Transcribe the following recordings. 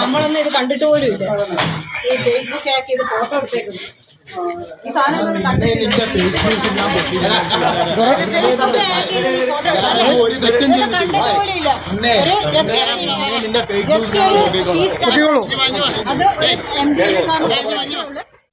നമ്മളൊന്നും ഇത് കണ്ടിട്ട് പോലും ഇല്ല. ഈ ഫേസ്ബുക്ക് ആക്കി ഇത് ഫോട്ടോ എടുത്തേക്കുന്നു. ഈ സാധനം ഫേസ്ബുക്ക് ആക്കി ഇത് ഫോട്ടോ എടുത്തത് കണ്ടിട്ട് പോലും ഇല്ല. ഒരു ജസ്റ്റ് ജസ്റ്റ് ഒരു ഫീസ് അത് എം ഡി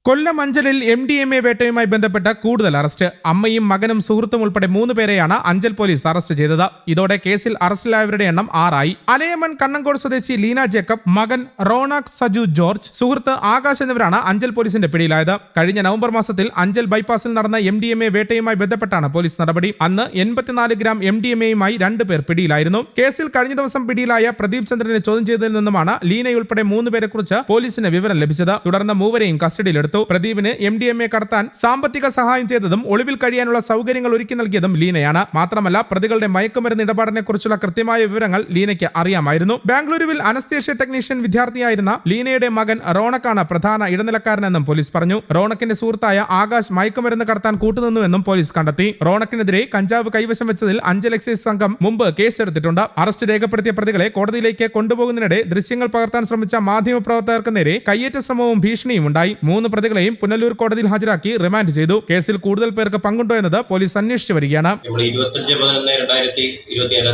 കൊല്ലം അഞ്ചലിൽ എം ഡി എം എ വേട്ടയുമായി ബന്ധപ്പെട്ട കൂടുതൽ അറസ്റ്റ്. അമ്മയും മകനും സുഹൃത്തും ഉൾപ്പെടെ മൂന്ന് പേരെയാണ് അഞ്ചൽ പോലീസ് അറസ്റ്റ് ചെയ്തത്. ഇതോടെ കേസിൽ അറസ്റ്റിലായവരുടെ എണ്ണം ആറായി. അലയമൻ കണ്ണങ്കോട് സ്വദേശി ലീന ജേക്കബ് മകൻ റോണാക് സജു ജോർജ് സുഹൃത്ത് ആകാശ് എന്നിവരാണ് അഞ്ചൽ പോലീസിന്റെ പിടിയിലായത്. കഴിഞ്ഞ നവംബർ മാസത്തിൽ അഞ്ചൽ ബൈപ്പാസിൽ നടന്ന എം ഡി എം എ വേട്ടയുമായി ബന്ധപ്പെട്ടാണ് പോലീസ് നടപടി. അന്ന് എൺപത്തിനാല് ഗ്രാം എം ഡി എം എയുമായി രണ്ടുപേർ പിടിയിലായിരുന്നു. കേസിൽ കഴിഞ്ഞ ദിവസം പിടിയിലായ പ്രദീപ് ചന്ദ്രനെ ചോദ്യം ചെയ്തതിൽ നിന്നുമാണ് ലീനയുൾപ്പെടെ മൂന്ന് പേരെക്കുറിച്ച് പോലീസിന് വിവരം ലഭിച്ചത്. തുടർന്ന് മൂവരെയും കസ്റ്റഡിയിലെടുത്തു. പ്രദീപിന് എം ഡി എം എ കടത്താൻ സാമ്പത്തിക സഹായം ചെയ്തതും ഒളിവിൽ കഴിയാനുള്ള സൗകര്യങ്ങൾ ഒരുക്കി നൽകിയതും ലീനയാണ്. മാത്രമല്ല പ്രതികളുടെ മയക്കുമരുന്ന് ഇടപാടിനെ കുറിച്ചുള്ള കൃത്യമായ വിവരങ്ങൾ ലീനയ്ക്ക് അറിയാമായിരുന്നു. ബാംഗ്ലൂരുവിൽ അനസ്തേഷ്യ ടെക്നീഷ്യൻ വിദ്യാർത്ഥിയായിരുന്ന ലീനയുടെ മകൻ റോണക്കാണ് പ്രധാന ഇടനിലക്കാരനെന്നും പോലീസ് പറഞ്ഞു. റോണക്കിന്റെ സുഹൃത്തായ ആകാശ് മയക്കുമരുന്ന് കടത്താൻ കൂട്ടുനിന്നുവെന്നും പോലീസ് കണ്ടെത്തി. റോണക്കിനെതിരെ കഞ്ചാവ് കൈവശം വെച്ചതിൽ അഞ്ചൽ എക്സൈസ് സംഘം മുമ്പ് കേസെടുത്തിട്ടുണ്ട്. അറസ്റ്റ് രേഖപ്പെടുത്തിയ പ്രതികളെ കോടതിയിലേക്ക് കൊണ്ടുപോകുന്നതിനിടെ ദൃശ്യങ്ങൾ പകർത്താൻ ശ്രമിച്ച മാധ്യമപ്രവർത്തകർക്ക് നേരെ കയ്യേറ്റ ശ്രമവും ഭീഷണിയും ഉണ്ടായി. മൂന്ന് പ്രതികളെയും പുനലൂർ കോടതിയിൽ ഹാജരാക്കി റിമാൻഡ് ചെയ്തു. കേസിൽ കൂടുതൽ പേർക്ക് പങ്കുണ്ടോ എന്നത് പോലീസ് അന്വേഷിച്ചു വരികയാണ്.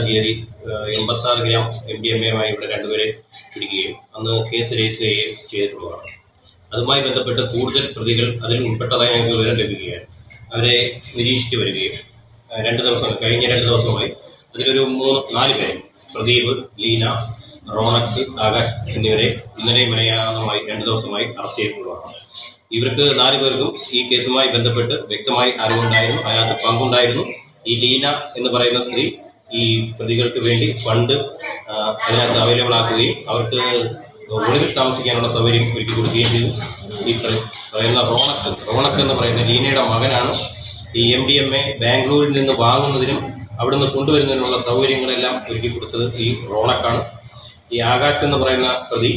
തീയതി എൺപത്തി ആറ് ഗ്രാം ഇവിടെ രണ്ടുപേരെ അന്ന് കേസ് രജിസ്റ്റർ അതുമായി ബന്ധപ്പെട്ട് കൂടുതൽ പ്രതികൾ അതിൽ ഉൾപ്പെട്ടതായി ഞങ്ങൾക്ക് വിവരം ലഭിക്കുകയാണ്. അവരെ നിരീക്ഷിച്ചു വരികയും രണ്ട് ദിവസം കഴിഞ്ഞ രണ്ട് ദിവസമായി അതിലൊരു മൂന്ന് നാല് പേരെ പ്രദീപ് ലീന റോണക് ആകാശ് എന്നിവരെ ഇന്നലെ മലയാളമായി രണ്ട് ദിവസമായി അറസ്റ്റ് ചെയ്തിട്ടുള്ളതാണ്. ഇവർക്ക് നാല് പേർക്കും ഈ കേസുമായി ബന്ധപ്പെട്ട് വ്യക്തമായി അറിവുണ്ടായിരുന്നു അതിനകത്ത് പങ്കുണ്ടായിരുന്നു. ഈ ലീന എന്ന് പറയുന്ന സ്ത്രീ ഈ പ്രതികൾക്ക് വേണ്ടി ഫണ്ട് അതിനകത്ത് അവൈലബിൾ ആക്കുകയും അവർക്ക് ഒളിവിൽ താമസിക്കാനുള്ള സൗകര്യം ഒരുക്കി കൊടുക്കുകയും ചെയ്തു. ഈ പറയുന്ന റോണക്ക് റോണക്ക് എന്ന് പറയുന്ന ലീനയുടെ മകനാണ്. ഈ എം ഡി എം എ ബാംഗ്ലൂരിൽ നിന്ന് വാങ്ങുന്നതിനും അവിടുന്ന് കൊണ്ടുവരുന്നതിനുള്ള സൗകര്യങ്ങളെല്ലാം ഒരുക്കി കൊടുത്തത് ഈ റോണക്കാണ്. ഈ ആകാശ് എന്ന് പറയുന്ന പ്രതി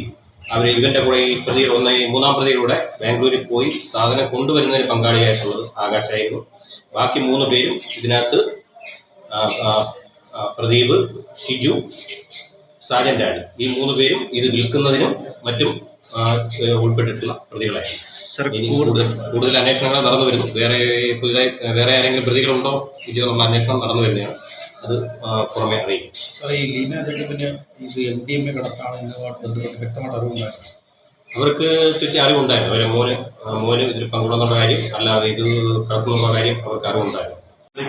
അവർ ഇവന്റെ കൂടെ ഈ പ്രതിയുടെ ഒന്ന് മൂന്നാം പ്രതിയിലൂടെ ബാംഗ്ലൂരിൽ പോയി സാധനം കൊണ്ടുവരുന്നതിന് പങ്കാളിയായിട്ടുള്ളത് ആകാശായിരുന്നു ബാക്കി മൂന്ന് പേരും ഇതിനകത്ത് പ്രദീപ് ഷിജു സാജന്റാണ് ഈ മൂന്ന് പേരും ഇത് വിൽക്കുന്നതിനും മറ്റും ഉൾപ്പെട്ടിട്ടുള്ള പ്രതികളായിരുന്നു കൂടുതൽ കൂടുതൽ അന്വേഷണങ്ങൾ നടന്നു വരുന്നു. വേറെ പുതുതായി വേറെ ആരെങ്കിലും പ്രതികളുണ്ടോ? ഇല്ലയോ എന്നുള്ള അന്വേഷണം നടന്നു വരുന്നതാണ്. അത് പുറമെ അറിയിക്കും. സാറേ ഈ ലീന ജേക്കബിന് ഇത് എം ഡി എം എ കടത്താണ് എന്നതുമായിട്ട് ബന്ധപ്പെട്ട് വ്യക്തമായിട്ട് അറിവുണ്ടായിരുന്നു. അവർക്ക് തെറ്റി അറിവുണ്ടായിരുന്നു. അവരെ മോന് മോന് ഇതിൽ പങ്കുണ്ടെന്നുള്ള കാര്യം അല്ലാതെ ഇത് കടത്തുന്നുള്ള കാര്യം അവർക്ക് അറിവുണ്ടായിരുന്നു.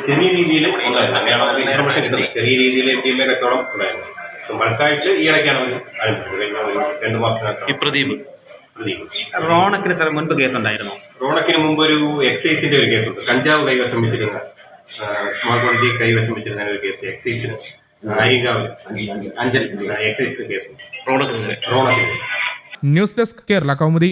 ചെറിയ രീതിയിൽ ഉണ്ടായിരുന്നു. അങ്ങനെയാണ് നേരെ പക്ഷേ കിട്ടുന്നത് ചെറിയ രീതിയിൽ എം ഡി എം എ കച്ചവടം ഉണ്ടായിരുന്നു. ബൾക്കായിട്ട് ഈ ഇടയ്ക്കാണ് അവർ ആരംഭിച്ചത് കഴിഞ്ഞ ഒരു രണ്ട് ഈ പ്രദീപ് പ്രദീപ് റോണക്കിന് സാർ മുൻപ് കേസ് ഉണ്ടായിരുന്നു റോണക്കിന് മുമ്പ് ഒരു എക്സൈസിന്റെ ഒരു കേസുണ്ട് കഞ്ചാവ് കൈവശം വെച്ചിരുന്ന സ്മാർട്ട് ക്വാളിറ്റി കൈവശം വെച്ചിരുന്ന ഒരു കേസ് എക്സൈസിന് നായികാവ് അഞ്ചൽ എക്സൈസ് കേസ് റോണക്കിന് റോണക്കിന് ന്യൂസ് ഡെസ്ക് കേരള കൗമുദി